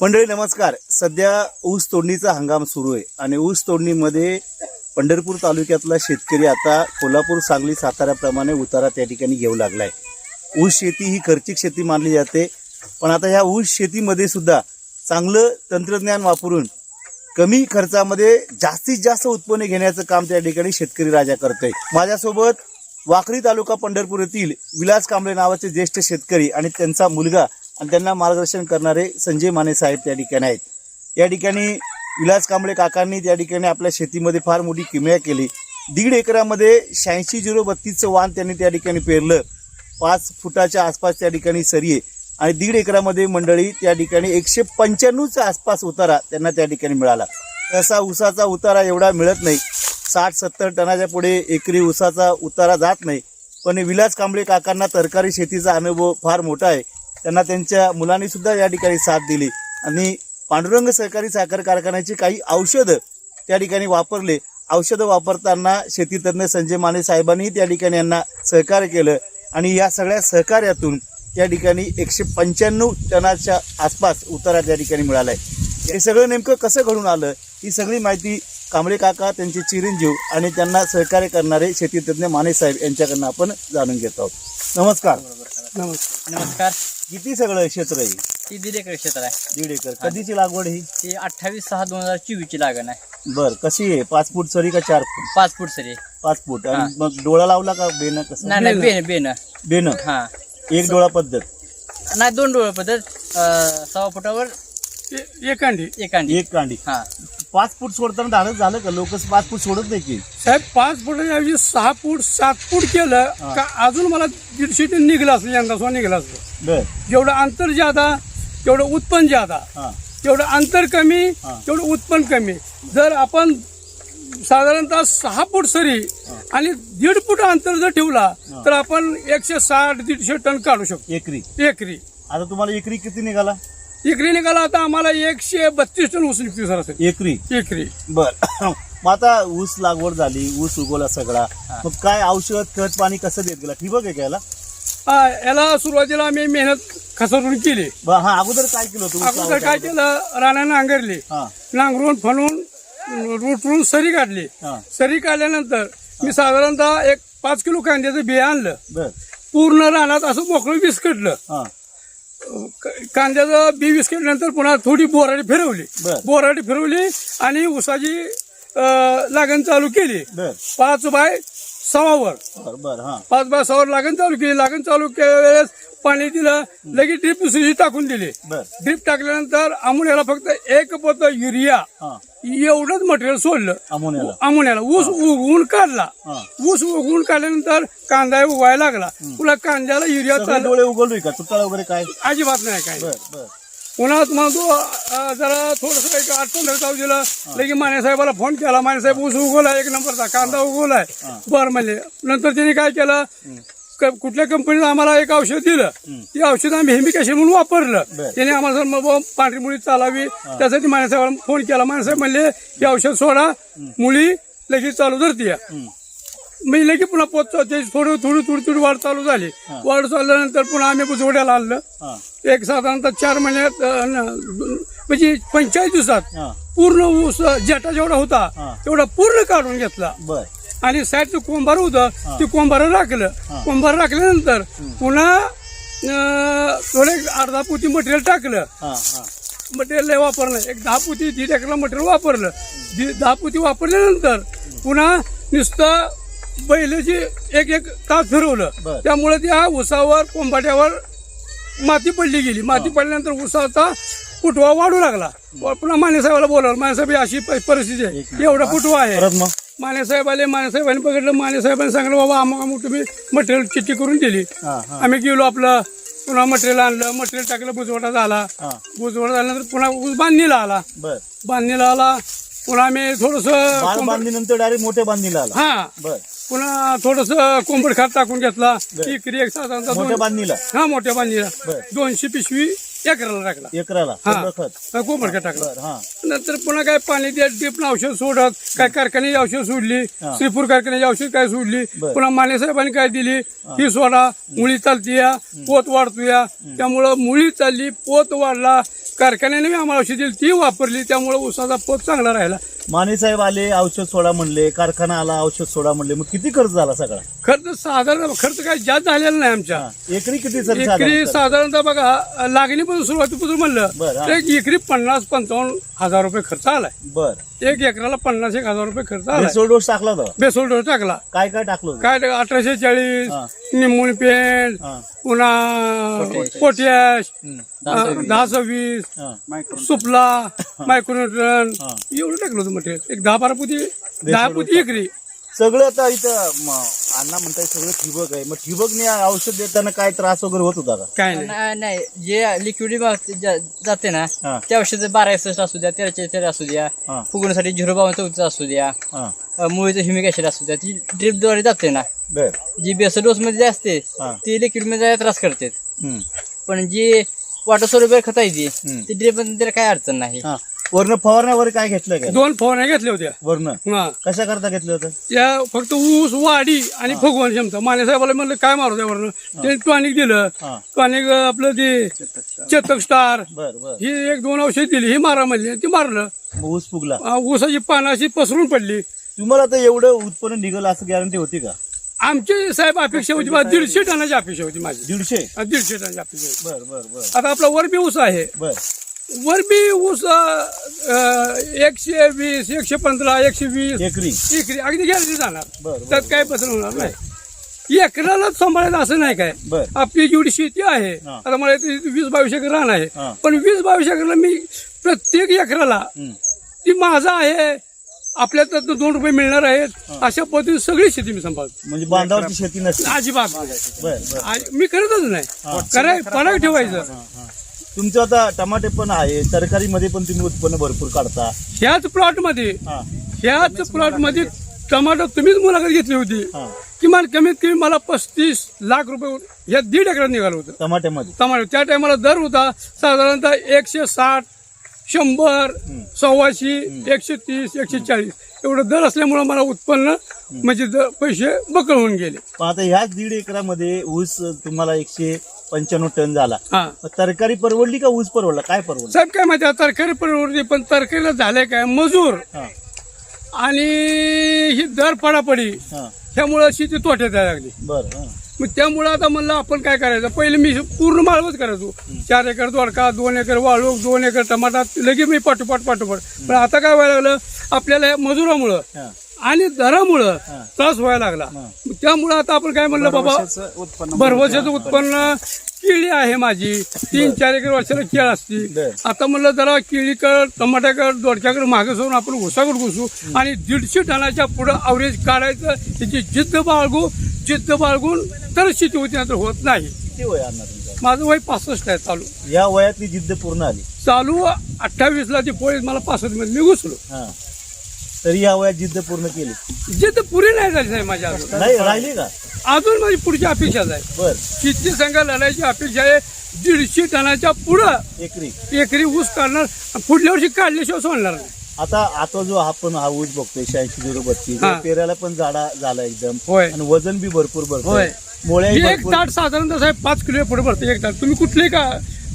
मंडळी नमस्कार. सध्या ऊस तोडणीचा हंगाम सुरू आहे आणि ऊस तोडणीमध्ये पंढरपूर तालुक्यातला शेतकरी आता कोल्हापूर सांगली साताऱ्याप्रमाणे उतारा त्या ठिकाणी घेऊ लागलाय. ऊस शेती ही खर्चिक शेती मानली जाते. पण आता ह्या ऊस शेतीमध्ये सुद्धा चांगलं तंत्रज्ञान वापरून कमी खर्चामध्ये जास्तीत जास्त उत्पन्न घेण्याचं काम त्या ठिकाणी शेतकरी राजा करतोय. माझ्यासोबत वाखरी तालुका पंढरपूर येथील विलास कांबळे नावाचे ज्येष्ठ शेतकरी आणि त्यांचा मुलगा आणि त्यांना मार्गदर्शन करणारे संजय माने साहेब त्या ठिकाणी आहेत. या ठिकाणी विलास कांबळे काकांनी त्या ठिकाणी आपल्या शेतीमध्ये फार मोठी किमया केली. दीड एकरामध्ये शहाऐंशी झिरो बत्तीसचं वाण त्यांनी त्या ठिकाणी पेरलं. पाच फुटाच्या आसपास त्या ठिकाणी सरी आणि दीड एकरामध्ये मंडळी त्या ठिकाणी एकशे पंच्याण्णवचा आसपास उतारा त्यांना त्या ठिकाणी मिळाला. तसा उसाचा उतारा एवढा मिळत नाही. साठ सत्तर टनाच्या पुढे एकरी उसाचा उतारा जात नाही. पण विलास कांबळे काकांना तरकारी शेतीचा अनुभव फार मोठा आहे. त्यांना त्यांच्या मुलांनी सुद्धा या ठिकाणी साथ दिली. आणि पांडुरंग सहकारी साखर कारखान्याची काही औषधं त्या ठिकाणी वापरले. औषधं वापरताना शेतीतज्ञ संजय माने साहेबांनी त्या ठिकाणी यांना सहकार्य केलं. आणि या सगळ्या सहकार्यातून त्या ठिकाणी एकशे पंच्याण्णव टनाच्या आसपास उतारा त्या ठिकाणी मिळाला आहे हे सगळं नेमकं कसं घडून आलं? ही सगळी माहिती कांबळे काका त्यांचे चिरंजीव आणि त्यांना सहकार्य करणारे शेतीतज्ञ माने साहेब यांच्याकडनं आपण जाणून घेत आहोत. नमस्कार नमस्कार. नमस्कार. किती सगळं क्षेत्र आहे? ही दीड एकर क्षेत्र आहे. दीड एकर. कधीची लागवड ही? ती अठ्ठावीस सहा दोन हजार चोवीस ची लागण आहे. बर कशी आहे? पाच फूट सरी का चार फूट? पाच फूट सरी पाच फूट. आणि मग डोळा लावला का बेन कसं? नाही नाही बेन बेन बेन हा. एक डोळा पद्धत? नाही दोन डोळे पद्धत. अं, सव्वा फुटावर ए- एकांडी एक अंडी. एक कांडी हा. पाच फूट सोडताना धाडच झालं का? लोक पाच फूट सोडत नाही की? साहेब पाच फुटाच्या सहा फूट सात फूट केलं का अजून मला दीडशे टन निघलं असलं यंदा निघलं असलं बर. जेवढं अंतर ज्यादा तेवढं उत्पन्न ज्यादा. हा. तेवढं अंतर कमी. तेवढं उत्पन्न कमी. जर आपण साधारणतः सहा फूट सरी आणि दीड फूट अंतर जर ठेवला तर आपण एकशे साठ दीडशे टन काढू शकतो. एकरी. एकरी. आता तुम्हाला एकरी किती निघाला? एकरी निघाला आता आम्हाला एकशे बत्तीस टन ऊस निघतो सरासरी. एकरी. एकरी. बर. मग आता ऊस लागवड झाली ऊस उगवला सगळा. मग काय औषध खत पाणी कसं देत गेला ठिबक आहे का याला? हा, याला सुरुवातीला आम्ही मेहनत खसरून केली. ब- हा अगोदर काय केलं होतं? ऊस अगोदर लावायच्या काय? केलं? राणा नांगरली. हा. नांगरून फणून रुटरून सरी काढली. हा. सरी काढल्यानंतर मी साधारणतः एक पाच किलो कांद्याचं बिया आणलं. बर. पूर्ण रानात असं मोकळं विस्कटलं. हा. क- कांद्याचं बी विस्कटल्यानंतर पुन्हा थोडी बोराडी फिरवली. बर. बोराडी फिरवली आणि उसाची अं, लागण चालू केली. बर. पाच बाय सवावर बर बर हा. पाच बाय सवावर लागण चालू केली. लागण चालू केल्या वेळेस पाणी दिलं लगेच ड्रीप दुसरी टाकून दिली. बर. ड्रीप टाकल्यानंतर अमोनियाला फक्त एक पोत युरिया हा. एवढंच मटेरियल सोडलं. अमोनियाला. अमोनियाला. ऊस उगवून काढला. हा. ऊस उगवून काढल्यानंतर कांदा उगवायला लागला. पुन्हा कांद्याला युरिया सगळे चालू डोळे उघडलोय का? तुटाळ वगैरे काय? अजिबात नाही काय. बर बर. पुन्हा तुम्हाला तो जरा थोडस एक आठ पंधरा जाऊ दिलं लगे माने साहेबाला फोन केला. माने साहेब ऊस उगवलाय एक नंबरचा कांदा उगवलाय. बर म्हणले. नंतर त्यांनी काय केलं? क- कुठल्या कंपनीनं आम्हाला एक औषध दिलं. ते औषध आम्ही हेमिक ऍसिड म्हणून वापरलं. त्याने आम्हाला पांढरी मुळी चालावी. त्यासाठी माने साहेबाला फोन केला. माने साहेब म्हणले हे औषध सोडा. मुळी लगेच चालू धरतीये मी लगेच पुन्हा पोच त्याची थोडी थोडी थोडी थोडी वाढ चालू झाली. वाढ चालल्यानंतर पुन्हा आम्ही बुजवड्याला आणलं. एक साधारणतः चार महिन्यात म्हणजे पंचेचाळीस दिवसात पूर्ण ऊस जेटा जेवढा होता. तेवढा पूर्ण काढून घेतला. आणि साईडचं कोंबार होतं ते कोंबार राखलं. कोंबार राखल्यानंतर पुन्हा थोडं अर्धा पोती मटेरियल टाकलं. मटेरियल वापरलं. एक दहा पोती दीड एकरला मटेरियल वापरलं. दि- दहा पोती वापरल्यानंतर पुन्हा नुसतं बैलाची एक एक तास फिरवलं. त्यामुळे त्या उसावर कोंबाट्यावर माती पडली गेली. माती पडल्यानंतर उसाचा फुटवा वाढू लागला. पुन्हा मानेसाहेबाला बोलावलं. मानेसाहेब अशी परिस्थिती आहे. एवढा फुटवा आहे. मानेसाहेब आले मानेसाहेबांनी बघितलं. मानेसाहेबांनी सांगितलं बाबा अमुक तुम्ही मटेरियल चिठ्ठी करून दिली. आम्ही गेलो आपलं पुन्हा मटेरियल आणलं. मटेरियल टाकलं बुजवटा झाला. बुजवटा झाल्यानंतर पुन्हा ऊस बांधणीला आला. बांधणीला आला. पुन्हा आम्ही थोडस बांधणीनंतर डायरेक्ट मोठ्या बांधणीला आला. हा. बर. पुन्हा थोडस कोंबड खात टाकून घेतला. एकरी एक साधारणतः मोठ्या दोन- बांधणीला? हा मोठ्या बांधणीला. बर. दोनशे पिशवी एकराला टाकला. एकराला? हा. सगळं खत? टाकला. बर हा. नंतर पुन्हा काय पाणी द्या ड्रिपनं औषध सोडत काय कारखान्याची औषध सोडली हा. श्रीपूर कारखान्याची औषध काय सोडली बर. पुन्हा माने साहेबांनी काय दिली ही. सोडा मुळी चालती या पोत वाढतोया. त्यामुळं मुळी चालली पोत वाढला. कारखान्याने बी आम्हाला औषध दिली ती वापरली त्यामुळे ऊसाचा पोत चांगला राहिला. माने साहेब आले औषध सोडा म्हणले कारखाना आला औषध सोडा म्हणले मग किती खर्च झाला सगळा खर्च साधारण खर्च काय जास्त झालेला नाही आमच्या. एकरी किती सर एकरी साधारण? साधारणतः बघा लागणीपासून सुरुवातीपासून म्हणलं बरं, हा. तर एक एकरी पन्नास पंचावन्न हजार रुपये खर्च आलाय बर एक एकराला पन्नास एक हजार रुपये खर्च बेसोड डोस टाकला होता बेसोल डोस टाकला काय काय टाकलं होतं? काय? अठराशे चाळीस हा. निमून पेंट हा. पुन्हा पोटॅश हम्म. दहा सव्वीस हा. सुपला मायक्रोन्यूट्रन हा. एवढं टाकलं होतं मटेरियल एक दहा बारा पुती दहा पुती एकरी सगळं आता इथं म, अण्णा म्हणताय सगळं ठिबक आहे. मग ठिबकने औषध देताना काय त्रास वगैरे होत होता का? काय नाही. नाही नाही, जे लिक्विड जाते ना हा. त्या औषध बारा एसएस असू द्या तेराशे तेरा असू द्या. हा. फुगवण्यासाठी झिरो बावन चौतीस असू द्या. हा. अ, मुळीचं ह्युमिक ऍसिड असू द्या. ती ड्रिपद्वारे जाते ना. बर. जी बेस डोस मध्ये असते हा. ती लिक्विडमध्ये जायला त्रास करते. हम्म. पण जी वॉटर सोल्युबल खत आहे ती हम्म. ती ड्रिपमध्ये त्याला काय अडचण नाही. हा. वरनं फवारण्यावर काय घेतलं काय? दोन फवारण्या घेतल्या होत्या. वरनं? हा. कशा करता घेतलं होतं त्या फक्त ऊस वाढी आणि फुगवण क्षमता. माने साहेबाला म्हणलं काय मारू त्यावरनं ते टॉनिक दिलं. हा. टॉनिक आपलं ते चेतक स्टार. बर बर. ही एक दोन औषध दिली ही मारा म्हणली ती मारलं. मग ऊस फुगला. ऊसाची पानं अशी पसरून पडली. तुम्हाला आता एवढं उत्पन्न निघालं असं गॅरंटी होती का? आमची साहेब अपेक्षा होती बा दीडशे टनाची अपेक्षा होती माझी. दीडशे? दीडशे टनाची अपेक्षा होती. बर बर बर. आता आपला वरबी ऊस आहे. बर. वरबी ऊस अ, एकशे वीस एकशे पंधरा एकशे वीस. एकरी. एकरी. अगदी गॅरंटी जाणार. बर बर त्यात काय बदल होणार नाही. एकरालाच सांभाळायचं असं नाही काय. बर. आपली जेवढी शेती आहे हा. आता मला इथे वीस बावीस एकर हा. आहे. पण वीस बावीस एकरला मी प्रत्येक एकराला. ती माझा आहे आपल्या तर दोन रुपये मिळणार आहेत. अशा पद्धतीने सगळी शेती मी सांभाळतो. म्हणजे बांधावरची शेती नसते. अजिबात बर बर. आ- मी करतच नाही. कराय पराग ठेवायचं. तुमचं आता टमाटे पण आहे तरकारीमध्ये पण तुम्ही उत्पन्न भरपूर काढता. ह्याच प्लॉटमध्ये हा. ह्याच प्लॉटमध्ये टमाटर तुम्हीच मुलाखत घेतली होती. हा. किमान कमीत कमी मला पस्तीस लाख रुपये या दीड एकरात निघालं होतं. टमाट्यामध्ये. टमाटर त्या टायमाला दर होता साधारणतः एकशे साठ शंभर सव्वाशे एकशे तीस एकशे चाळीस एवढं दर असल्यामुळं मला उत्पन्न म्हणजे पैसे बकळ होऊन गेले. पण आता ह्याच दीड एकरामध्ये ऊस तुम्हाला एकशे पंच्याण्णव टन झाला. हा. मग तरकारी परवडली का ऊस परवडला? काय परवडलं? साहेब काय माहिती तरकारी परवडते पण तरकारीला झालंय काय? मजूर. हा. आणि ही दर पडापडी. हा. ह्यामुळं शेती तोट्यात यायला लागली. बर हा. मग त्यामुळं आता म्हणलं आपण काय करायचं? पहिले मी पूर्ण माळवच करायचो. चार एकर दोडका दोन एकर वाळूक दोन एकर टमाटा लगेच मी पाठोपाठ पाठोपाठ. पण आता काय व्हायला लागलं? आपल्याला मजुरामुळं आणि दरामुळं. त्रास व्हायला लागला. त्यामुळं आता आपण काय म्हणलं बाबा? भरवशाचं उत्पन्न. केळी आहे माझी. तीन चार एकर वर्षाला केळ असती. आता म्हणलं जरा केळीकर टमाट्याकर दोडक्याकडे मागे सोडून आपण उसाकडे घुसू आणि दीडशे टनाच्या पुढं अवरेज काढायचं त्याची जिद्द बाळगू जिद्द बाळगून तर शेती होती नाहीतर होत नाही. किती वय आणणार तुमचं? माझं वय पासष्ट आहे चालू. या वयातली जिद्द पूर्ण आली चालू अठ्ठावीस ला ती पोळी मला पासष्टमध्ये मी घुसलो. हा. तरी या वयात जिद्द पूर्ण केली. जिद्द पुरी नाही झाली साहेब माझ्या अजून. नाही राहिली का? अजून माझी पुढची अपेक्षाच आहे. बर. शेती संघ लढायची अपेक्षा आहे दीडशे टनाच्या पुढं एकरी. एकरी ऊस काढणार पुढल्या वर्षी काढल्याशिवाय सोडणार नाही. आता आता जो आपण हा ऊस बघतोय शहाऐंशी झिरो बत्तीस हा. पेरायला पण झाडा झाला एकदम. होय. आणि वजन बी भरपूर भरतोय. होय. मोळ्याही एक भरपूर. ताट साधारणतः साहेब पाच किलो पुढे भरते एक ताट तुम्ही कुठले का?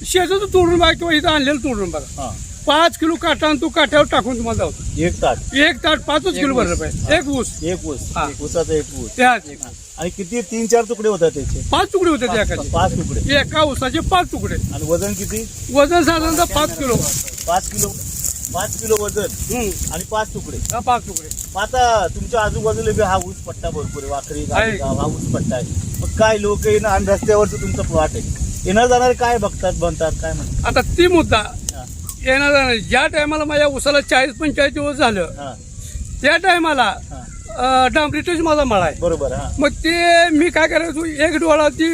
शेजाचं तोडून बघा किंवा इथं आणलेलं तोडून बघा. हा. पाच किलो काटा आणि तो काट्यावर टाकून तुम्हाला जातो एक ताट एक ताट पाचच किलो भरलं पाहिजे. एक ऊस. एक ऊस. हा. एक ऊसाचा एक ऊस. त्या आणि किती? तीन चार तुकडे होतात त्याचे. पाच तुकडे होते त्या एकाचे. पाच तुकडे. एका ऊसाचे पाच तुकडे. आणि वजन किती? वजन साधारणतः पाच किलो. पाच किलो. पाच किलो वजन हम्म, आणि पाच तुकडे. हा, पाच तुकडे. मग आता तुमच्या आजूबाजूला बी हा ऊस पट्टा भरपूर आहे. गाव हा ऊस पट्टा आहे. मग काय लोक येणं आणि रस्त्यावरचं तुमचं प्लॉट आहे? येणार जाणार काय बघतात बनतात काय म्हणतात? आता ती मुद्दा हा, येणार जाणार. ज्या टायमाला माझ्या ऊसाला चाळीस पंचेचाळीस दिवस झालं हा, त्या टायमाला हा. डांबरीटच माझा मळा आहे. बरोबर हा. मग ते मी काय करायचो एक डोळा ती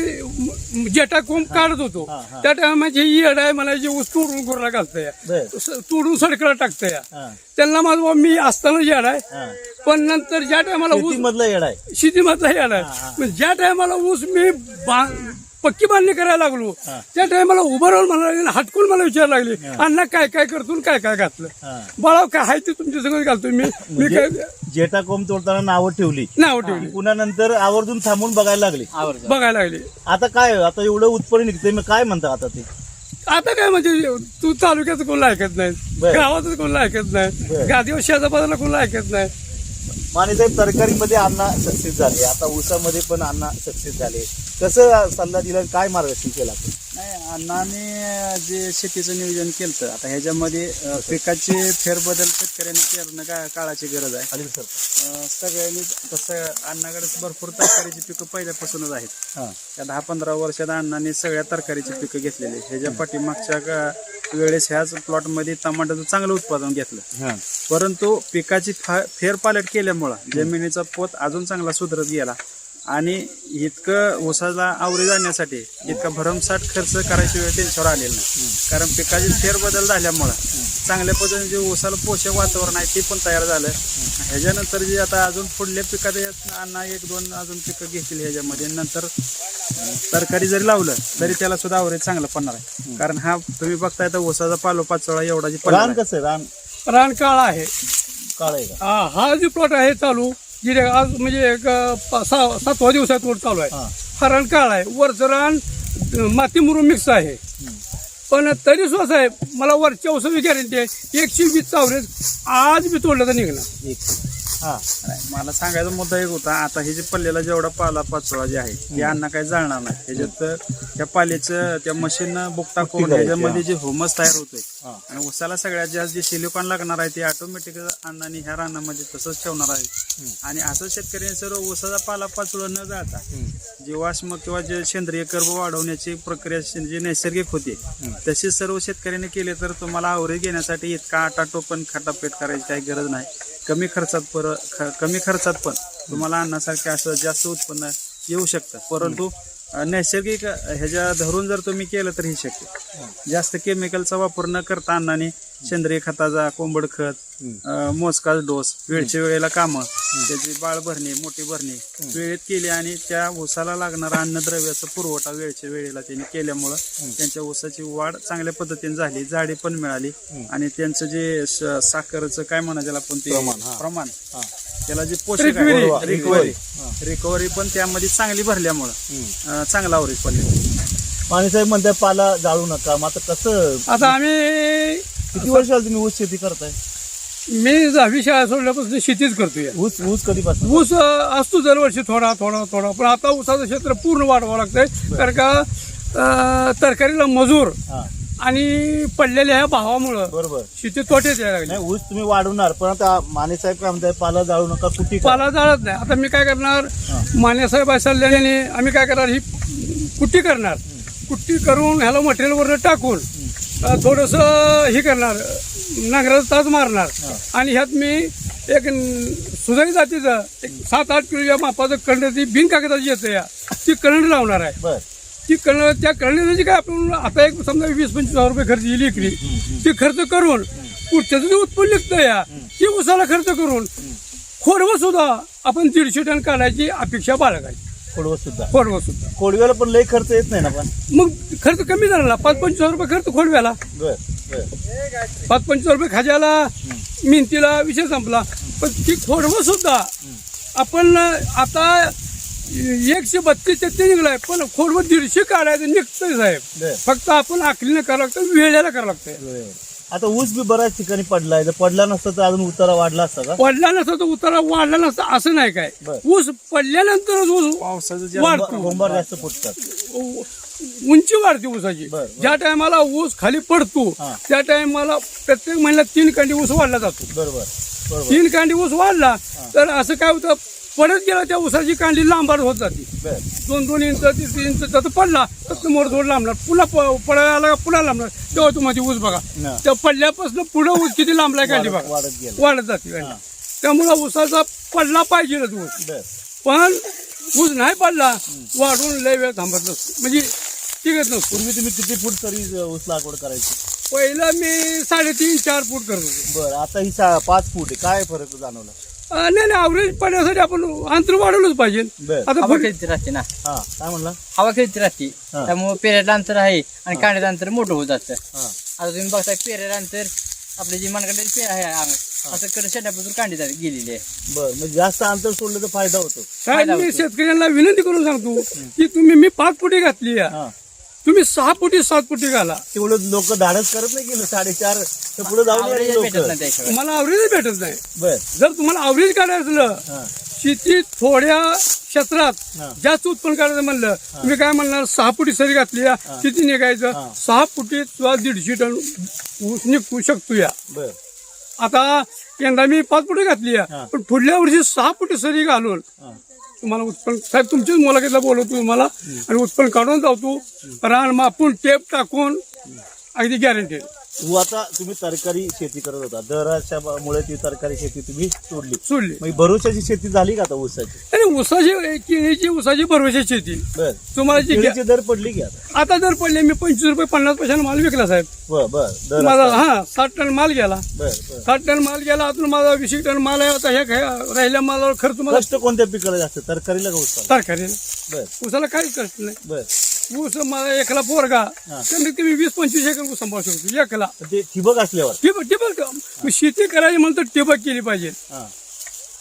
जेटा कोंब काढत होतो. त्या टायमाची येड आहे म्हणायची ऊस तोडून गुरला घालतोय. तोडून सडकला टाकतंय. त्यांना माझं मी असताना येड आहे. पण नंतर ज्या टायमाला ऊस शेतीमधला येडा आहे. शेतीमधला येड. आहे. ज्या टायमाला ऊस मी बा- पक्की बांधणी करायला लागलो. त्या टायमाला उभं राहून मला लागले हटकून मला विचार लागले अण्णा काय काय करतो काय काय घातलं? हा. बाळा काय आहे ते तुमच्या सगळं घालतो मी. मी काय जेटा कोंब तोडताना नावं ठेवली. नाव ठेवली. पुन्हा नंतर आवर्जून थांबून बघायला लागले. आवर्जून. बघायला लागले. आता काय आता एवढं उत्पन्न निघतंय मग काय म्हणता आता ते? आता काय म्हणजे तू तालुक्याचं कोणाला ऐकत नाही. गावाचं कोणाला ऐकत नाही. गादीवर शेजाबाजाला कोणाला ऐकत नाही? माने साहेब तरकारीमध्ये अण्णा सक्सेस झाले. आता ऊसामध्ये पण अण्णा सक्सेस झाले. कसं सल्ला दिला आणि काय मार्गदर्शन केलं आपण? नाही अण्णाने जे शेतीचं नियोजन केलं आता ह्याच्यामध्ये अं, पिकाचे फेरबदल शेतकऱ्यांनी करणं का काळाची गरज आहे. सर अं, सगळ्यांनी तसं अण्णाकडे भरपूर तरकारीची पिकं पहिल्यापासूनच आहेत. हां. त्या दहा पंधरा वर्षात अण्णांनी सगळ्या तरकारीची पिकं घेतलेली ह्याच्या पाठीमागच्या का वेळेस ह्याच प्लॉटमध्ये टमाट्याचं चांगलं उत्पादन घेतलं. हां. परंतु पिकाची फा फेरपालट केल्यामुळं जमिनीचा पोत अजून चांगला सुधरत गेला. आणि इतकं ऊसाला आवरी जाण्यासाठी इतका भरमसाठ खर्च करायची वेळ त्यांच्यावर आलेला नाही. कारण पिकाची फेरबदल झाल्यामुळं चांगल्या पद्धतीने जे ऊसाला पोषक वातावरण आहे ते पण तयार झालं. ह्याच्यानंतर जे आता अजून पुढल्या पिकात अण्णा एक दोन अजून पिकं घेतील ह्याच्यामध्ये. नंतर तरकारी जरी लावलं तरी त्याला सुद्धा आवरेज चांगलं पडणार आहे. कारण हा तुम्ही बघताय तर ऊसाचा पालो पाचोळा एवढा जी रान. कसं आहे? रान रान काळा आहे. काळ हा हा जो प्लॉट आहे चालू. जे आज म्हणजे एक पा- सहा सातवा दिवसात वर चालू आहे. हां. हा रान काळा आहे. वरचं रान माती मुरून मिक्स आहे. पण तरी सुद्धा साहेब मला वरच्या औषधी गॅरंटी आहे एकशे वीस चावरेज आज बी तोडलं तर निघणार. हां. नाही, मला सांगायचा मुद्दा एक होता आता हे जे पल्लेला जेवढा पाला पाचोळा जे आहे ते अन्न काही जाळणार नाही. ह्याच्यात त्या पाल्याचं त्या मशीन बुकटा करून करायची, ह्याच्यामध्ये जे होमस तयार होतोय हा. आणि उसाला सगळ्यात जास्त जे सिलिकॉन लागणार आहे ते ऑटोमॅटिक अन्नाने ह्या रानामध्ये तसंच ठेवणार आहे. आणि असं शेतकऱ्यांनी सर्व उसाचा पाला पाचोळा न जाता जीवाश्म किंवा जे सेंद्रिय कर्ब वाढवण्याची प्रक्रिया जी नैसर्गिक होती तशी सर्व शेतकऱ्यांनी केले तर तुम्हाला आवरेज घेण्यासाठी इतका आटा टोपण खटापेट करायची काही गरज नाही. कमी खर्चात पर ख- कमी खर्चात पण तुम्हाला अन्नासारखे असं जास्त उत्पन्न येऊ शकतं. परंतु नैसर्गिक ह्याच्या धरून जर तुम्ही केलं तर हे शक्य. जास्त केमिकलचा वापर न करता अन्नाने सेंद्रिय खताचा कोंबड खत अं, मोजकाच डोस वेळच्या वेळेला कामं त्याची बाळ भरणे मोठी भरणे वेळेत केली आणि त्या ऊसाला लागणारा अन्नद्रव्याचा पुरवठा वेळच्या वेळेला त्यांनी केल्यामुळं त्यांच्या ऊसाची वाढ चांगल्या पद्धतीने झाली जाडी पण मिळाली आणि त्यांचं जे स- साखरचं काय म्हणायचं आपण ते? प्रमाण, हा. प्रमाण. हां. त्याला जे पोषक. आहे रिकव्हरी रिकव्हरी पण त्यामध्ये चांगली भरल्यामुळं अं, चांगला आवरेज पडले. माने साहेब म्हणताय पाला जाळू नका मग आता कसं आता आम्ही किती वर्षाला तुम्ही ऊस शेती करताय? मी दहावी शाळा सोडल्यापासून शेतीच करतोय. ऊस ऊस कधीपासून? ऊस अं, असतो दरवर्षी थोडा थोडा थोडा. पण आता ऊसाचं क्षेत्र पूर्ण वाढवावं लागतंय. कारण का अं, तरकारीला मजूर हां. आणि पडलेल्या ह्या भावामुळं बरोबर. शेती तोटेच यायला लागले. नाही ऊस तुम्ही वाढवणार पण आता माने साहेब काय म्हणताय पाला जाळू नका कुठे पाला जाळत नाही. आता मी काय करणार? मान्यसाहेब सल्ल्याने आम्ही काय करणार ही कुट्टी करणार. कुट्टी करून ह्याला मटेरियल वर टाकून थोडस हे करणार नांगराचा ताज मारणार. आणि ह्यात मी एक सुधारी जातीचं एक सात आठ किलोच्या मापाचं कर्ण ती बिन कागदाची येतं या. ती कर्ण लावणार आहे. ती कर्ण त्या करणीची काय आपण आता एक समजा वीस पंचवीस हजार रुपये खर्च येईल इकरी ती खर्च करून पुढच्याचं जे उत्पन्न निघतं या ती उसाला खर्च करून खोडवं सुद्धा आपण दीडशे टन काढायची अपेक्षा बाळगायची. खोडवत सुद्धा. खोडवं सुद्धा. खोडव्याला पण लई खर्च येत नाही ना पण? मग खर्च कमी झाला ना पाच पंचवीस रुपये खर्च खोडव्याला. बर बर. पाच पंचवीस रुपये खाज्याला मिंतीला विषय संपला. पण ती खोडवं सुद्धा आपण आता एकशे बत्तीस ते निघलाय पण खोडवं दीडशे काढायचं निघतंय बर. साहेब फक्त आपण आखलीने करावं लागतं वेळेला करावं लागतंय. बर. आता ऊस बी बऱ्याच ठिकाणी पडलाय. जर पडला नसता तर अजून उतारा वाढला असता का? पडला नसता तर उतारा वाढला नसता असं नाही काय. बर. ऊस पडल्यानंतरच ऊस पावसाचं वाढतो. जास्त फुटतात. उंची वाढते ऊसाची. बर, बर. ज्या टायमाला ऊस खाली पडतो हा. त्या टायमाला प्रत्येक महिन्यात तीन कांडी ऊस वाढला जातो. बरोबर बरोबर. तीन कांडी ऊस वाढला तर असं काय होतं पडत गेला त्या ऊसाची कांडी लांबार होत जाते. बर. दोन दोन इंच तीन तीन इंच तर पडला तर समोर थोडं लांबणार पुन्हा प- पडायला आला का पुन्हा लांबणार. तेव्हा तुम्हाला ऊस बघा. हा. त्या पडल्यापासून पुढे ऊस किती लांबलाय वाढत- बघा. वाढत गेलं. वाढत जाते त्यामुळं ऊसाचा पडला पाहिजेच ऊस. बर. पण ऊस नाही पडला वाढून लय वेळ थांबत नसतो म्हणजे टिकत नसतो. पूर्वी तुम्ही किती फूट तरी ऊस लागवड करायची? पहिलं मी साडेतीन चार फूट करत होतो. बर आता ही पाच फूट आहे. काय फरक जाणवला? नाही नाही अवरेज पडण्यासाठी आपण अंतर वाढवलंच पाहिजे. बर. आता हवा फक्त- खेळती राहते ना. हा काय म्हणला? हवा खेळती राहते. हा. त्यामुळे पेऱ्याला अंतर आहे आणि कांड्याचं अंतर मोठं होत जातं. हा. आता तुम्ही बघताय पेऱ्याला अंतर आपली जी मनगडाची पेर आहे अंग असं करत शेंडापासून कांडी जात- गेलेली आहे. बर म्हणजे जास्त अंतर सोडलं तर फायदा होतो. साहेब फायदा मी होतो. शेतकऱ्यांना विनंती करून सांगतो की तुम्ही मी पाच फुटी घातली आहे. हा. तुम्ही सहा फुटी सात फुटी घाला. तेवढं लोक धाडस करत नाही गेलं साडेचार पुढे जाऊन लोक? तुम्हाला अवरेज भेटत नाही. बर. जर तुम्हाला अवरेज काढायचं असलं हा. शेती थोड्या क्षेत्रात हा. जास्त उत्पन्न काढायचं म्हणलं तुम्ही काय म्हणणार सहा फुटी सरी घातली आहे, किती निघायचं? हा. सहा फुटीत सुद्धा दीडशे टन ऊस निघू शकतो या. बर. आता यंदा मी पाच फुटी घातली हा. पण पुढल्या वर्षी सहा फुटी सरी घालून हा. तुम्हाला उत्पन्न साहेब तुमच्याच मुलाखतीला बोलवतो तुम्हाला. आणि उत्पन्न काढून जातो रान मापून टेप टाकून अगदी गॅरंटी तू आता तुम्ही तरकारी शेती करत होता. दराच्या मुळे ती तरकारी शेती तुम्ही सोडली. सोडली. मग भरोशाची शेती झाली का आता ऊसाची? आणि ऊसाची केळीची ऊसाची भरवशी शेती. बर. तुम्हाला जी केळीची दर पडली की आता? आता जर पडले मी पंचवीस रुपये पन्नास पैशाने माल विकला साहेब. बर बर. दर माझा. हा साठ टन माल गेला. बर बर. साठ टन माल गेला अजून माझा वीस टन माल आहे आता हे काय राहिल्या मालावर खर्च मला कष्ट कोणत्या पिकाला जास्त? तरकारीला का ऊसाला? तरकारी बर. ऊसाला काहीच कष्ट नाही. बर. ऊस मला एकला पोरगा हा. कमीत कमी वीस पंचवीस एकर ऊस सांभाळू शकतो. एकला. पण ते ठिबक असल्यावर. ठिबक ठिबक. शेती करायची म्हणून तर ठिबक केली पाहिजे. हा.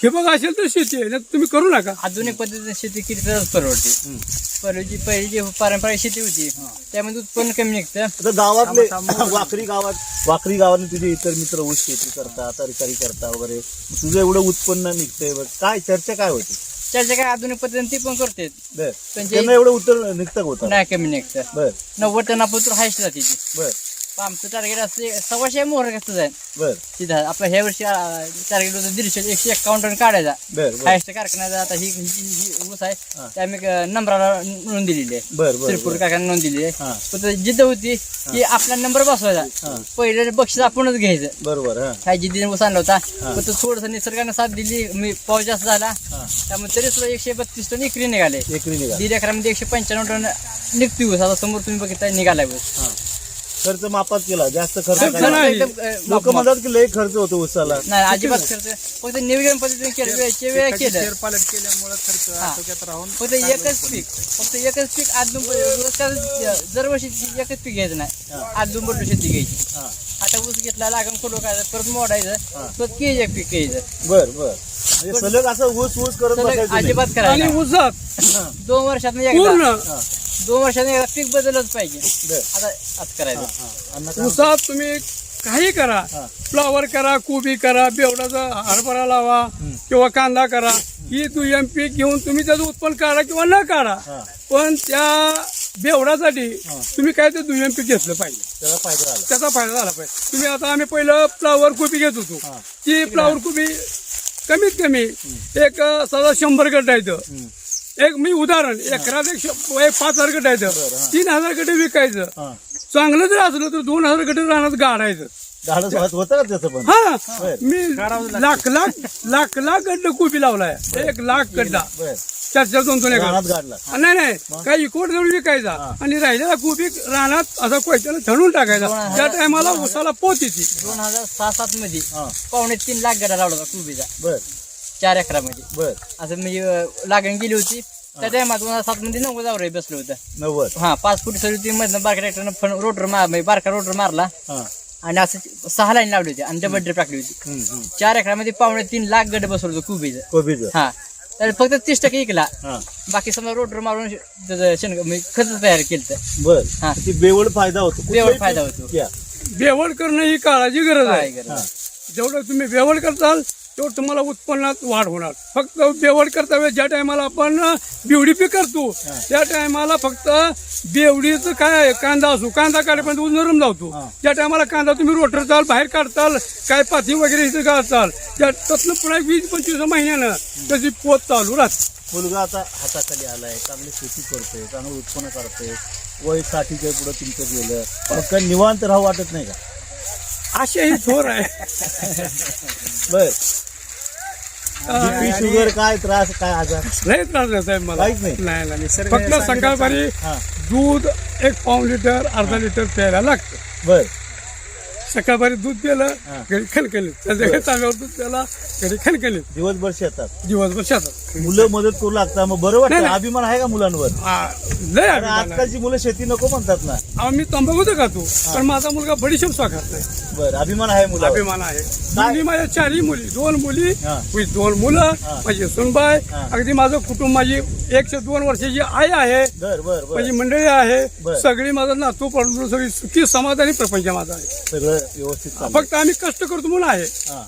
ठिबक असेल तर शेती आहे नाही तर तुम्ही करू नका. आधुनिक पद्धतीने शेती केली तरच परवडते हम्म. पहिली पहिली जी पारंपरिक शेती होती त्यामध्ये उत्पन्न कमी निघतं. आता गावातले वाकरी गावात वाकरी गावातले तुझे इतर मित्र ऊस शेती करता तरकारी करता वगैरे. तुझं एवढं उत्पन्न निघतंय बघ. काय चर्चा काय होती? त्याच्या काय आधुनिक पद्धतीने ती पण करते बर. त्यांना एवढं उत्तर निघतं होतं? नाही कमी निघतं. बर. नव्वद टनापूर तर हायस्ट जाते ती. बर. आमचं टार्गेट असते सव्वाशे मोहर कसं जाईल बर. तिथं आपलं ह्या वर्षी टार्गेट होतं दीडशे एकशे एक्कावन्न टन काढायचा. हायस्ट कारखान्याचा आता ही ऊस आहे ते आम्ही अं, नंबराला नोंद दिलेली आहे. श्रीपूर कारखान्यात नोंद दिलेली आहे. जिद्द होती की आपला नंबर बसवायचा. पहिले बक्षीस आपणच घ्यायचं. बरोबर हा. काय जिद्दीने ऊस आणला होता. फक्त थोडस निसर्गाने साथ दिली मी पाऊस जास्त झाला. त्यामुळे तरी सुद्धा एकशे बत्तीस टन निघाले. एकरी निघा दीड एकरामध्ये एकशे पंच्याण्णव टन निघते ऊस. आता समोर तुम्ही बघितला निघालाय ऊस. खर्च मापात केला जास्त खर्च नाही. लोक म्हणतात की लय खर्च होतो उसाला. नाही अजिबात खर्च फक्त नियोजन पद्धतीने केलं वेळच्या वेळ केलं. शेअर पालट केल्यामुळे खर्च आटोक्यात राहून फक्त एकच पीक फक्त एकच पीक आज दरवर्षी एकच पीक घ्यायचं नाही. आज दोन बटू शेती घ्यायची. हा. आता ऊस घेतला लागून खोडू काय परत मोडायचं परत केज एक पीक घ्यायचं. बर बर. म्हणजे सलग असं ऊस ऊस करत सलग बसायचं नाही. अजिबात आणि ऊसात दोन वर्षात पूर्ण एकदा दोन वर्षात एकदा पीक बदलच पाहिजे. बर. आता करायचं. ऊसात तुम्ही काही करा. फ्लावर करा कोबी करा बेवडाचा हरभरा लावा किंवा कांदा करा. ही दुय्यम पीक घेऊन तुम्ही त्याचं उत्पन्न काढा किंवा न काढा. पण त्या बेवडासाठी तुम्ही काय ते दुय्यम पीक घेतलं पाहिजे. त्याला फायदा झाला. त्याचा फायदा झाला पाहिजे. तुम्ही आता आम्ही पहिलं फ्लावर कोबी घेत होतो. हा. ती फ्लावर कोबी कमीत कमी एक अं, साधा शंभर गट हम्म. एक मी उदाहरण एकरात एक पाच हजार गट तीन हजार गट विकायचं. हा. चांगलं जर असलं तर दोन हजार गट राहण्यात गाडायचं. हा. मी लाख लाख लाख लाख गड्ड कोबी लावलाय. एक लाख गड्डा बर. चार चार दोन दोन नाही नाही. काही इकोट जवळ विकायचा. आणि राहिलेला कोबी रानात असा कोयत्याला झणून टाकायचा. त्या टायमाला उसाला पोत येते. दोन हजार सहा सात मध्ये पावणे तीन लाख गडा लावला कुबीचा. बर. चार एकरामध्ये. बर. असं म्हणजे अं, लागण गेली होती. त्या टायमात सात मध्ये नव्वद आवरे बसलं होतं. नव्वद. हा पाच फूट सरी होती मधनं बारका ट्रॅक्टरनं रोटर मार म्हणजे बारका रोटर मारला. हा. आणि असं सहा लाईन लावली होती आणि डबल ड्रिप टाकली होती. हम्म, हम्म. चार एकरामध्ये पावणे तीन लाख गड बसवलं होतं कुबीचं. कोबीचं. हा. तर फक्त तीस टक्के इकला. हा. बाकी समजा रोटर मारून त्याचं शेण म्हणजे खत तयार केलं बर. हा. ती बेवड फायदा होतो. बेवड फायदा होतो. क्या? बेवड करणं ही काळाची गरज काय आहे. जेवढं तुम्ही बेवड करताल तेवढं तुम्हाला उत्पन्नात वाढ होणार. फक्त बेवड करता ज्या टायमाला आपण बिवडी पीक करतो त्या टायमाला फक्त बेवडीचं काय कांदा असो. कांदा काढेपर्यंत नरम लावतो. त्या टायमाला कांदा तुम्ही रोटर चाल बाहेर काढताल काय पाथी वगैरे इथं काढताल त्या त्यातनं पुन्हा वीस पंचवीस महिन्यानं त्याची पोत चालू राहते. मुलगा आता हाताखाली आलाय चांगली शेती करतोय चांगलं उत्पन्न करतोय. वय साठीच्या पुढे तुमचं गेलं. मग काय निवांत राहू वाटत नाही का? असे ही थोर आहे. बर. बीपी शुगर काय त्रास काय आजार? लय त्रास आहे साहेब मला. काहीच नाही. नाही नाही फक्त सकाळपारी हा. दूध एक पाऊन लिटर अर्धा लिटर प्यायला लागतं. बर. सकाळपारी दूध पिलं घरी खणखणीत. संध्याकाळी तांब्यावर दूध प्याला घरी खणखणीत. दिवसभर शेतात. दिवसभर शेतात. मुलं मदत करू लागतात. मग बरं वाटतं. नाही, नाही. अभिमान आहे का मुलांवर? आ, लय कारण अभिमान आहे. आजकालची मुलं शेती नको म्हणतात ना. आम्ही तंबाखू तर खातो. पण माझा मुलगा बडीशेप खात नाही बरं अभिमान आहे मुलावर. अभिमान आहे. दोन्ही माझ्या चारही मुली दोन मुली हा. माझी दोन मुलं हा. माझी सुनबाय हा. अगदी माझं कुटुंब माझी एकशे दोन वर्षाची आई आहे. बर बर बर. माझी मंडळी आहे. बर. सगळी माझा नातू पडून सगळी सुखी समाधानी प्रपंच माझा आहे. सगळं व्यवस्थित चाललंय. फक्त आम्ही कष्ट करतो म्हणून आहे. हा.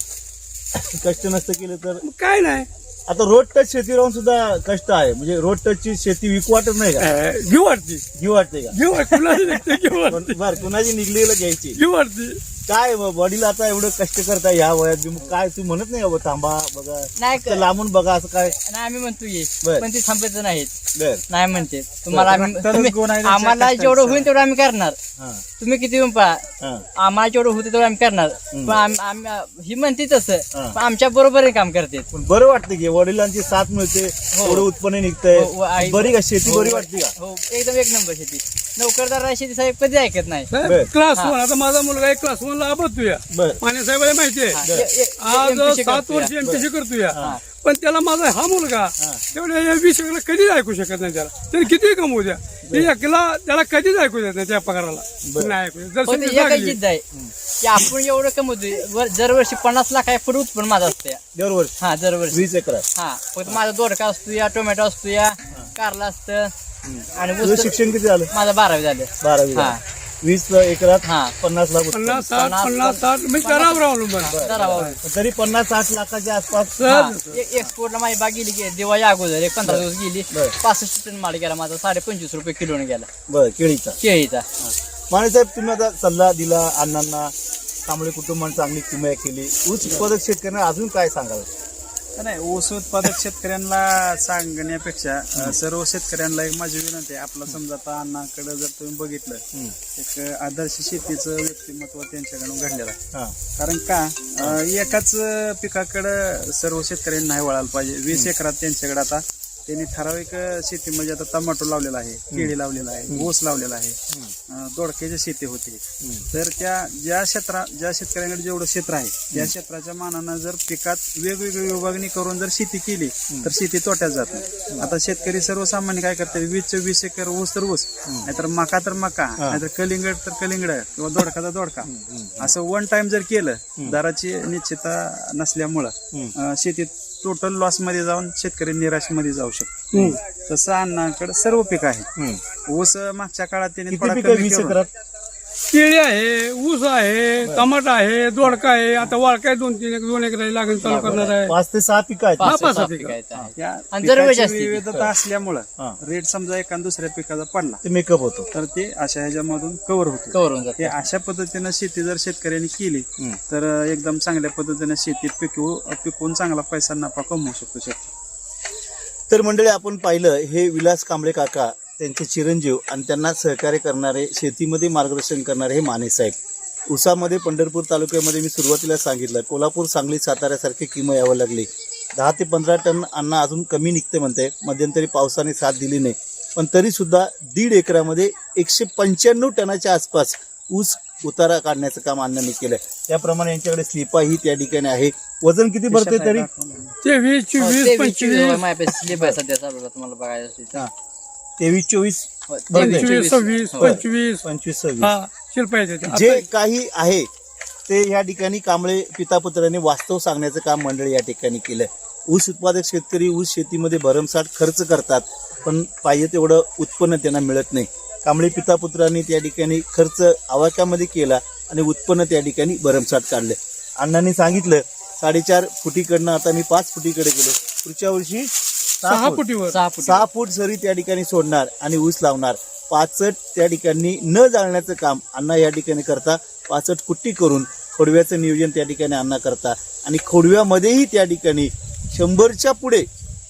कष्ट नसतं केलं तर? मग काय नाही. आता रोड टच शेती राहून सुद्धा कष्ट आहे. म्हणजे रोड टचची शेती विकू वाटत नाही का? अं, घेऊ वाटते. घेऊ वाटते का? घेऊ वाटते. कुणाची निघते घेऊ वाटते. बर कुणाची निघलेलं घ्यायची. घेऊ वाटते. काय ब- वडील आता एवढं कष्ट करताय या वयात मग काय तू म्हणत नाही बाबा थांबा बघा नाही तर लांबून बघा असं काय? आणि आम्ही म्हणतो ये बर. पण ते थांबायचं नाहीत. बर. नाही म्हणते. तुम्हाला आम्ही रक्तातच तुम्ही- गुण आहे त्यांच्या आम्हाला कष्टाचा. जेवढं होईल तेवढं आम्ही करणार. हा. तुम्ही किती येऊन पहा. हा. आम्हाला जेवढं होतं तेवढं आम्ही करणार. पण आम- आम- ही म्हणते तसं हा. पण आमच्या बरोबर काम करते. पण बरं वाटतं की वडिलांची साथ मिळते थोडं उत्पन्न निघतंय. हो, व- आई- बरी का शेती बरी वाटते का? हो एकदम एक नंबर शेती. नोकरदार शेती साहेब कधी ऐकत नाही. बर. क्लास वन आता माझा मुलगा एक क्लास वन ला अभ्यास बर. माने साहेबाला माहिती आहे. हा, आज सात करतोय. वर्ष एमपीसी करतोय. पण त्याला माझा हा मुलगा तेवढ्या या विषयाला कधीच ऐकू शकत नाही त्याला. तरी किती कमवू द्या. ते एकला त्याला कधीच ऐकू देत नाही त्या पगाराला. नाही ऐकू देत. जर फक्त सुट्टी एकच लागली. जिद्द आहे. की आपण एवढं कमवतोय. वर- दरवर्षी पन्नास लाख आहे पुढे उत्पन्न माझं असतं या. दरवर्षी? हा दरवर्षी. वीस एकरात? हा फक्त माझा दोडका असतो या टोमॅटो असतो या कारला असतं. आणि तुझं ऊस तर- शिक्षण किती झालं? माझं बारावी झालं. बारावी हा. झालं. वीस एकरात हा. पन्नास लाख उत्पन्न. पन्नास साठ पन्नास साठ म्हणजे अवलंबून. तरी पन्नास साठ लाखाच्या आसपास सहज हा, ए- एक्सपोर्टला माझी बाग गेली की दिवाळी अगोदर एक पंधरा दिवस गेली. बरं. पासष्ट टन माल गेला माझा साडे पंचवीस रुपये किलोने गेला. बर केळीचा. केळीचा. माने साहेब तुम्ही आता सल्ला दिला अण्णांना कांबळे कुटुंबाने चांगली किमया केली. ऊस उत्पादक शेतकऱ्यांना अजून काय सांगाल? नाही ऊस उत्पादक शेतकऱ्यांना सांगण्यापेक्षा अं, सर्व शेतकऱ्यांना एक माझी विनंती आहे. आपला समजा आता अण्णाकडे जर तुम्ही बघितलं एक आदर्श शेतीचं व्यक्तिमत्व त्यांच्याकडून घडलेलं आहे. हा. कारण का? अं, एकाच पिकाकडं सर्व शेतकऱ्यांनी नाही वळायला पाहिजे. वीस एकरात त्यांच्याकडे आता त्यांनी ठराविक शेती म्हणजे आता टमाटो लावलेला आहे केळी लावलेला आहे ऊस लावलेला आहे अं, दोडक्याची शेती होती. तर त्या ज्या क्षेत्रा ज्या शेतकऱ्यांकडे जेवढं क्षेत्र आहे त्या क्षेत्राच्या मानानं जर पिकात वेगवेगळी विभागणी करून जर शेती केली तर शेती तोट्यात जात नाही. आता शेतकरी सर्वसामान्य काय करतात? वीस वीस एकर ऊस तर ऊस. नाहीतर मका तर मका नाहीतर कलिंगड तर कलिंगड किंवा दोडका. तर दोडका असं वन टाइम जर केलं दराची निश्चितता नसल्यामुळं अं, शेतीत टोटल लॉसमध्ये जाऊन शेतकरी निराशेमध्ये जाऊ शकतो. तसं अण्णाकडे सर्व पीक आहे. ऊस मागच्या काळात त्यांनी थोडा कमी केलं. केळी आहे ऊस आहे टमाटा आहे दोडका आहे. आता वाळकाय दोन तीन एक दोन एकर लागण चालू करणार आहे. पाच ते सहा पिकं आहेत. हा, पाच- पाच सहा पिकं. पिकायचं आहे. या आणि दरवेळी पिकाची असते ती. विविधता असल्यामुळं हा. रेट समजा एका दुसऱ्या पिकाचा पडला ते मेकअप होतो. तर ते अशा ह्याच्यामधून कव्हर होते. कवर होऊन जाते. हे अशा पद्धतीनं शेती जर शेतकऱ्यांनी केली तर एकदम चांगल्या पद्धतीने शेतीत पिकवू पिकवून चांगला पैसा नफा कमवू शकतो शेतकरी. तर मंडळी आपण पाहिलं हे विलास कांबळे काका त्यांचे चिरंजीव आणि त्यांना सहकार्य करणारे शेतीमध्ये मार्गदर्शन करणारे हे माने साहेब. उसामध्ये पंढरपूर तालुक्यामध्ये मी सुरुवातीला सांगितलं कोल्हापूर सांगली साताऱ्यासारखे किमं यावं लागली. दहा ते पंधरा टन अन्न अजून कमी निघते म्हणते मध्यंतरी पावसाने साथ दिली नाही. पण तरीसुद्धा दीड एकरामध्ये एकशे पंच्याण्णव टनाच्या आसपास ऊस उतारा काढण्याचं काम अण्णांनी केलं त्याप्रमाणे यांच्याकडे स्लिपाही त्या ठिकाणी आहे. वजन किती भरते तरी? हो, ते पंचवीस. वीस माझ्यापाशी स्लिप आहे सध्या चालू तुम्हाला बघायचं. हा. तेवीस चोवीस पंचवीस सव्वीस हो. पंचवीस. पंचवीस सव्वीस. हा शिल्प आहे त्याच्यात. जे काही आहे ते या ठिकाणी कांबळे पितापुत्रांनी वास्तव सांगण्याचं काम मंडळी या ठिकाणी केलं ऊस उत्पादक शेतकरी ऊस शेतीमध्ये भरमसाठ खर्च करतात पण पाहिजे तेवढं उत्पन्न त्यांना मिळत नाही. कांबळे पितापुत्रांनी त्या ठिकाणी खर्च आवाक्यामध्ये केला आणि उत्पन्न त्या ठिकाणी भरमसाठ काढलं. अण्णांनी सांगितलं साडेचार फुटीकडनं आता मी पाच फुटीकडे गेलो. पुढच्या वर्षी सहा फूट. फुटीवर. सहा फुट सहा फूट सरी त्या ठिकाणी सोडणार आणि ऊस लावणार पाचट त्या ठिकाणी न जाळण्याचं काम अण्णा या ठिकाणी करता पाचट कुट्टी करून खोडव्याचं नियोजन त्या ठिकाणी अण्णा करता. आणि खोडव्यामध्येही त्या ठिकाणी शंभरच्या पुढे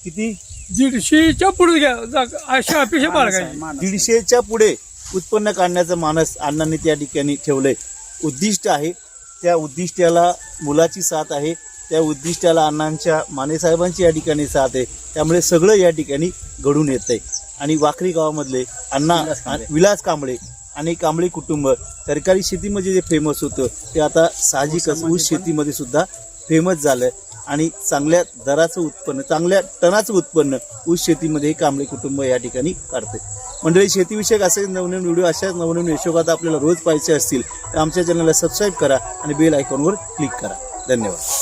किती? दीडशेच्या पुढे अशा अपेक्षा बाळगायची. दीडशेच्या पुढे उत्पन्न काढण्याचं मानस अण्णांनी त्या ठिकाणी ठेवलंय. उद्दिष्ट आहे. त्या उद्दिष्टाला मुलाची साथ आहे. त्या उद्दिष्टाला अण्णांच्या मानेसाहेबांची या ठिकाणी साथ आहे. त्यामुळे सगळं या ठिकाणी घडून येतंय. आणि वाखरी गावामधले अण्णा विलास कांबळे. आणि कांबळी कुटुंब तरकारी शेतीमध्ये जे फेमस होतं ते आता साहजिकच ऊस शेतीमध्ये सुद्धा फेमस झालं आणि चांगल्या दराचं उत्पन्न चांगल्या टनाचं उत्पन्न ऊस शेतीमध्ये हे कांबळे कुटुंब या ठिकाणी काढते मंडळी शेतीविषयक असे नवनवीन व्हिडिओ अशाच नवनवीन यशोगाथा आपल्याला रोज पाहायचे असतील तर आमच्या चॅनलला सबस्क्राईब करा आणि बेल आयकॉनवर क्लिक करा. धन्यवाद.